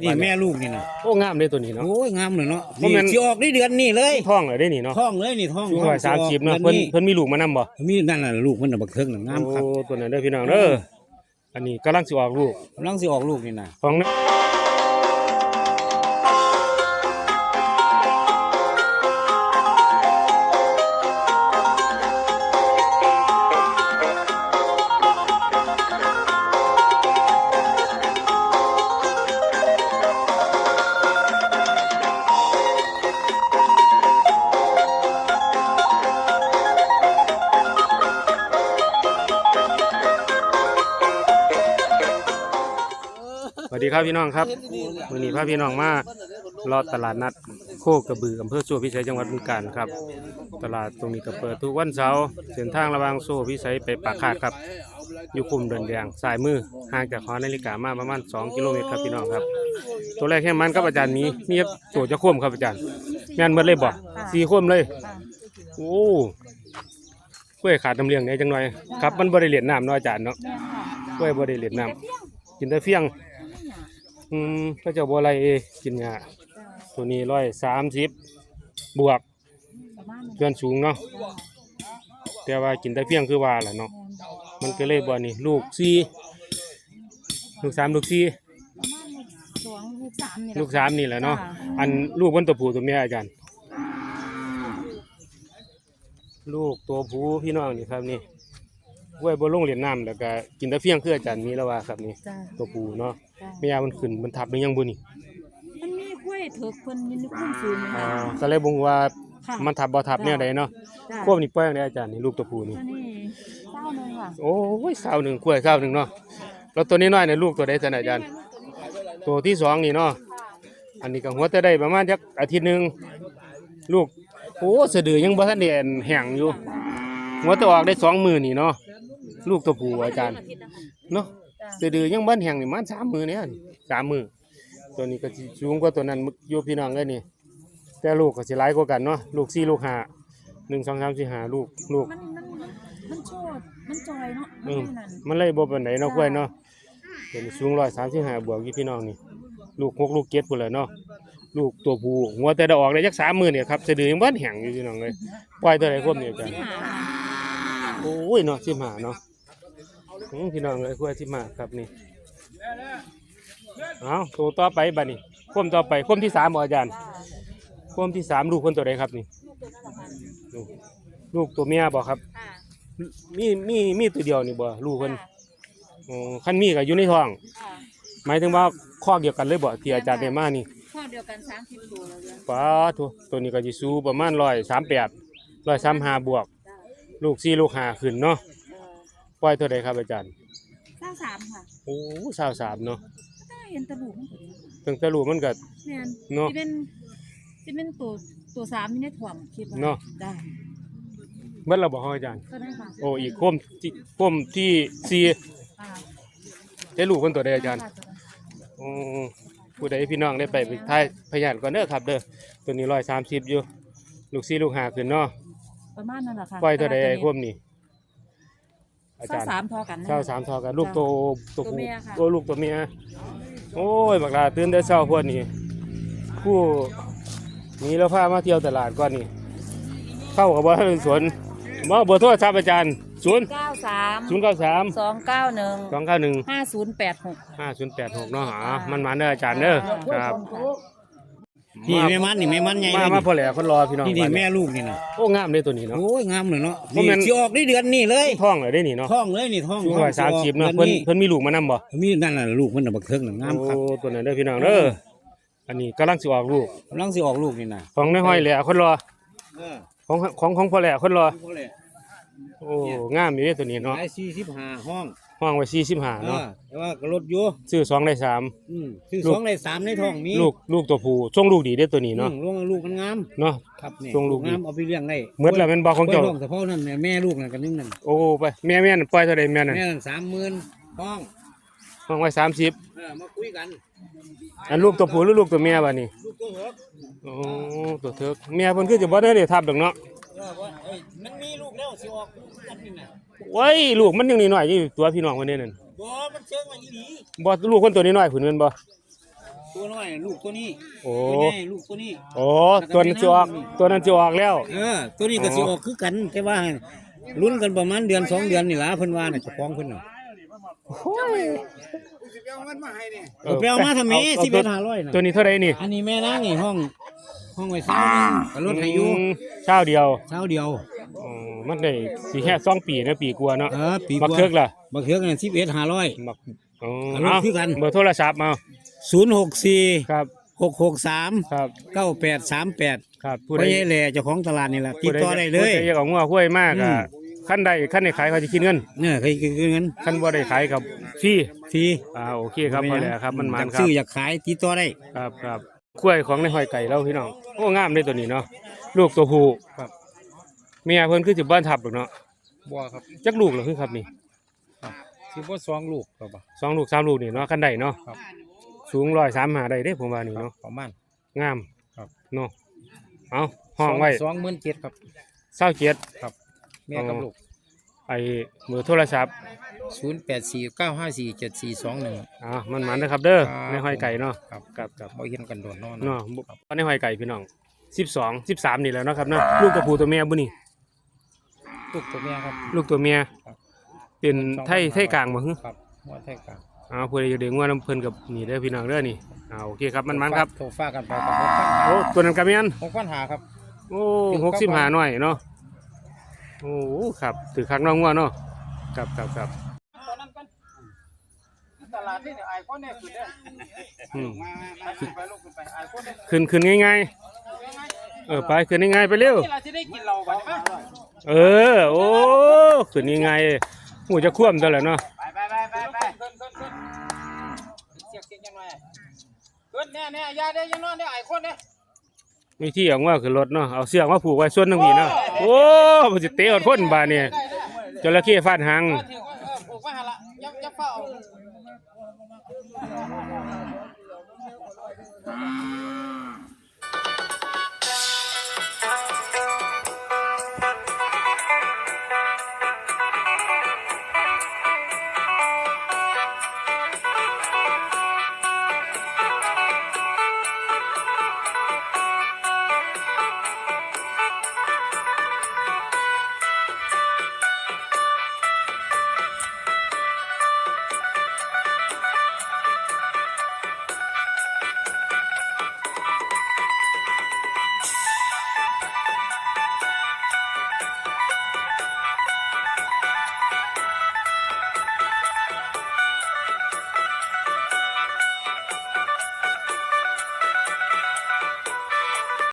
นี่แม่ลูกนี่นะโอ้งามเลยตัวนี้เนาะโอ้ยงามเลยเนาะบ่แม่นี่นสิออกได้เดือนนี้เลยท้องเลยได้นี่เนาะท้องเลยนี่ท้องสูงร้อยสามสิบเนาะดืเพิ่นนี้เพิ่นมีลูกมานำบ่มีนั่นน่ะลูกมันน่ะบักเทิงน่ะงามครับโอ้ตัวนั้นเด้อพี่น้องเด้ออันนี้กำลังสิออกลูกกำลังสิออกลูกนี่นะของนะ ดีครับพี่น้องครับมื้อนี้พาพี่น้องมารอตลาดนัดโคกระบืออำเภอโซ่พิสัยจังหวัดบึงกาฬครับ ตลาดตรงนี้ก็เปิดทุกวันเสาร์เส้นทางระหว่างโซ่พิสัยไปปากคาดครับ อยู่คุมเดินแดงสายมือห่างจากหอนาฬิกามาประมาณ 2 กิโลเมตรครับพี่น้องครับ ตัวแรกแค่มันครับอาจารย์มีมีตัวจะควมครับอาจารย์แม่นเบิดเลยบ่สี่ควมเลยโอ้กล้วยขาดน้ำเลี้ยงเนี่ยจังหน่อยครับมันบ่ได้เหรียญน้ำเนาะอาจารย์เนาะกล้วยบ่ได้เหรียญน้ำกินแต่เฟี้ยง อืมก็จะบ่อะไรกินหญ้าตัวนี้ร้อยสามสิบบวกเพื่อนสูงเนาะแต่ว่ากินแต่เฟี้ยงคือว่าแหละเนาะมันก็เลยบ่นี่ลูกสี่ลูกสามลูกสี่สองลูกสามนี่ลูกสามนี่แหละเนาะอันลูกมันตัวผู้ตัวเมียอาจารย์ ลูกตัวผู้พี่น้องนี่ครับนี่ ไว้บนลงเหรียญน้ำแล้วก็กินแต่เฟี้ยงคืออาจารย์มีแล้วว่าครับนี่จ้าตัวผู้เนาะจ้าเมียมันขึ้นมันทับมันยังบุนี่มันมีกล้วยเถิกเพิ่นมีคุ้มสูงอ่านะก็เลยบ่งว่าค่ะมันทับบ่ทับเนี่ยใดเนาะจ้าควบนี่ปล่อยจั่งใดอาจารย์นี่ลูกตัวผู้นี่ อันนี้เต้าหนึ่งค่ะโอ้ยสาวหนึ่งกล้วยสาวหนึ่งเนาะแล้วตัวนี้น้อยเนี่ยลูกตัวใดท่านอาจารย์ตัวที่สองนี่เนาะอันนี้ก็หัวแต่ได้ประมาณจักอาทิตย์หนึงลูกโอ้สะดือยังบ่ทันได้อันแห้งอยู่หัวแต่ออกได้สองมือนี่เนาะ ลูกตัวผู้อาจารย์เนาะสะดือยังบ่แห้งนี่มันสามมือเนี่ยสามมือตัวนี้ก็สิสูงกว่าตัวนั้นอยู่พี่น้องเลยนี่ แต่ลูกก็สิหลายกว่ากันเนาะลูกสี่ลูกห้าหนึ่งสองสามสี่ห้าลูกลูก มันมันมันมันโชดมันจอยเนาะเอมันอแค่นั้นมันเลยบ่ปานไหนเนาะกล้วยเนาะเป็นสูงร้อยสามสิบห้าบวกอยู่พี่น้องนี่ ลูกหกลูกเจ็ดพุ่นเลยเนาะลูกตัวผู้หัวแต่ได้ออกได้จักสามหมื่นเนี่ยครับสะดือยังบ้านแห้งอยู่พี่น้องเลยปล่อยตัวไหนครบเนี่ยจ้ะที่หา โอ้ยเนาะสิบห้าเนาะอืมพี่น้องเลยกล้วยสิบห้าครับนี่เอาตัวต่อไปบัดนี้คมต่อไปคมที่สามบ่อาจารย์คมที่สามลูกคนตัวใดครับนี่ลูกลูกตัวเมียบ่ครับค่ะมีมีมีตัวเดียวนี่บ่ลูกเพิ่นอ๋อคันมีก็อยู่ในท้องค่ะหมายถึงว่าข้อเดียวกันเลยบ่ที่อาจารย์ได้มานี่ข้อเดียวกันสามสิบตัวเลยเนี่ยป้าตัวตัวนี้ก็สิสูงประมาณ138 135บวกจ้า ลูก4ลูก5ขึ้นเนาะเออปล่อยเท่าใดครับอาจารย์เต้าสามค่ะโอ้23เนาะก็เห็นตะบุกมันก็ดีตั้งแต่ลูกมันก็ แม่นเนาะที่เป็นที่เป็นตัวตัวสามนี่ในถ่วมคิดว่าเนาะ ได้เบิดแล้วบ่ครับอาจารย์ ก็ได้ค่ะโอ้อีกคมที่คมที่สี่อ่าได้ลูกเพิ่นตัวใดอาจารย์โอ้ผู้ใดพี่น้องได้ไปไปทายพยานก่อนเด้อครับเด้อตัวนี้130อยู่ ลูก4ลูก5ขึ้นเนาะ ประมาณนั้นแหละค่ะปล่อยเท่าใดไอ้ควมนี่อาเศร้าจารย์สามพอกันนะ เช้าสามทอกันลูกโตตัวตัวผู้เมียค่ะ โอ้ลูกตัวเมียโอ้ยบักลาตื่นแต่เช้าพวกนี้คู่นี้เราพามาเที่ยวตลาดก่อนนี่เข้ากับว่าสวนมาเบอร์โทรศัพท์อาจารย์ศูนย์เก้าสามศูนย์เก้าสามสองเก้าหนึ่งสองเก้าหนึ่งห้าศูนย์แปดหก ห้าศูนย์แปดหกเนาะหามันมาเด้ออาจารย์เด้อครับ นี่แม่มันนี่แม่มันใหญ่มาเลยมาพอแหล่คนรอพี่น้องนี่นี่มาแม่ลูกนี่นะโอ้งามเลยตัวนี้เนาะ โอ้ยงามเลยเนาะบ่แม่นนี่สิออกได้เดือนนี้เลยท้องเลยได้นี่เนาะท้องเลยนี่ท้องสูงร้อยสามสิบท้เนาะองเพิ่นดือเพิ่นมีลูกมานำบ่มีนั่นน่ะลูกมันน่ะบักเทิงน่ะงามครับโอ้ตัวนั้นเด้อพี่น้องเด้ออันนี้กำลังสิออกลูกกำลังสิออกลูกนี่นะของในห้อยแหล่คนรอเออของของของพ่อแหล่คนรอพอเลยโอ้งามอยู่เด้อตัวนี้เนาะได้สี่สิบห้าห้อง ห้องไว้สี่สิบห้าเอเนาะอแต่ว่าก็ลดอยู่ซื้อสองได้สามอืมคือลูกสองในสามในท้องมีลูกลูกตัวผู้ช่วงลูกดีเด้อตัวนี้เนาะอืมลูกลูกมันงามเนาะ ครับนี่ทรงลูกดีงามเอาไปเลี้ยงได้เมื่อแล้วเป็นบ่ของเจ้า ไว้ท้องแต่พ่อนั่นเนี่ยแม่ลูกนั่นกันนึงนั่นโอ้ไปแม่แม่นั่นปล่อยเท่าใดแม่นั่นแม่นั่นสามหมื่นห้องห้องไว้สามสิบเออมาคุยกันอันลูกตัวผู้หรือลูกตัวแม่บ่นี่ลูกตัวเหรอโอ้ตัวเถิกแม่เพิ่นคือจะบ่ได้ได้ทับดอกเนาะ เออว่าเอ้ยมันมีลูกแล้วสิออกกันนี่น่ะ โอ้ยลูกมันยังน้อยๆอยู่ตัวพี่น้องคนนี้นั่นบ่มันเชิงมาอีหลีบ่ลูกคนตัวน้อยๆพุ่นแม่นบ่ตัวน้อยลูกตัวนี้โอ้ตัวใหญ่ลูกตัวนี้โอ้ตัวนั้นจะออกตัวนั้นจะออกแล้วเออตัวนี้ก็สิออกคือกันแต่ว่าลุ้นกันประมาณเดือนสองเดือนนี่ล่ะเพิ่นว่าน่ะเจะฟ้าของเพิ่นน่ะเอาไปเอามาทำไมเอาสิบตัเอ็วดห้าร้อยน่ะตัวนี้เท่าไหรนี่อันนี้แม่นางนี่ห้อง ห้องไว้เช้านึงก็ลดให้อยู่มเช้าเดียวเช้าเดียว อ๋อมันได้สีแค่สองปีนะปีกว่าเนาะเออปีบักเทิกล่ะบักเทือกนี่สิบเอ็ดห้าร้อยบักอ๋ออันนั้นเอาคือกัน เบอร์โทรศัพท์มาศูนย์หกสี่ครับหกหกสามครับเก้าแปดสามแปดครับผู้ใดแหล่เจ้าของตลาดนี่แหละติดต่อได้เลย ผู้ใดอยากเอางัวห้วยมากอือะม ขั้นใดขั้นใดขายเขาจะคิดเงินเนี่ยเคยคือเงินขั้นบ่ได้ขายกับฟรีฟรีอ่าโอเคครับพอแล้วครับมันมันอยากครัซื้บออยากขายติดต่อได้ ครับครับ กล้วยของในหอยไก่เราพี่น้องโอ้งามเลยตัวนี้เนาะลูกตัวผู้ครับ เมียเพิ่นคือสิบ้านทับหรอกเนาะบัวครับจักลูกเหรอคือครับนี่สิบ่สองลูกครับบ่สองลูกสามลูกนี่เนาะขั้นใดเนาะครับ สูงร้อยสามหาได้เด้ผมว่านี่เนาะประมาณงามครับเนาะเอาห้องไว้สองหมื่นเจ็ดครับเศร้าเจ็ดแม่กับอ๋อลูกไอ้เบอร์โทรศัพท์ศูนย์แปดสี่เก้าห้าสี่เจ็ดสี่สองหนึ่งอ่ามันมันนะครับเด้อครับ ในหอยไก่เนาะครับกับกับบ่เห็นกันโดนเนอนเนาะบ่ในหอยไก่พี่น้องสิบสองสิบสามนี่แหล้วเนาะครับเนาะลูกตัวผู้ตัวเมียบุนี่ลูกตัวแม่ครับลูกตัวเมียครับเป็นไทยไทยกลางบ่ฮึ ครับหัวไทยกลางอ้าวผู้ใดอยากได้งัวน้ำเพิ่นกับนี่เด้อพี่น้องเด้อนี่อ้าวโอเคครับมันมันครับโทรฟ้ากันไปกับหกพันโอ้ตัวนั้นก็แม่นหกพันหาครับโอ้ถึงหกสิบครับห้าหน่อยเนาะ โอ้ครับถือคักน้องงัวเนาะครับครับครับตลาดนี่เนี่ยไอ้คนเนี่ยคือเนี่ยอืมไปลูกขึ้นไปไอ้คนเนี่ยขึ้นขึ้นง่ายๆเออไปขึ้นง่ายๆไปเร็วนี่เราจะได้กินเราบัดนี้มั้ยเออโอ้ขึ้นง่ายๆหูจะคว่ำตัวแหละเนาะไปไปไปไปไปขึ้นขึ้นขึ้นเสียกเสียงยังไงขึ้นเนี่ยเนี่ยอยาได้ยังนอนเนี่ยไอ้คนเนี่ยมีที่เอาว่าขึ้นรถเนาะเอาเสือกมาผูกไว้ส่วนหนึงพี่เนาะ โอ้มันจะเตอคนบ้าเนี่ยจระเข้ฟาดหังผูา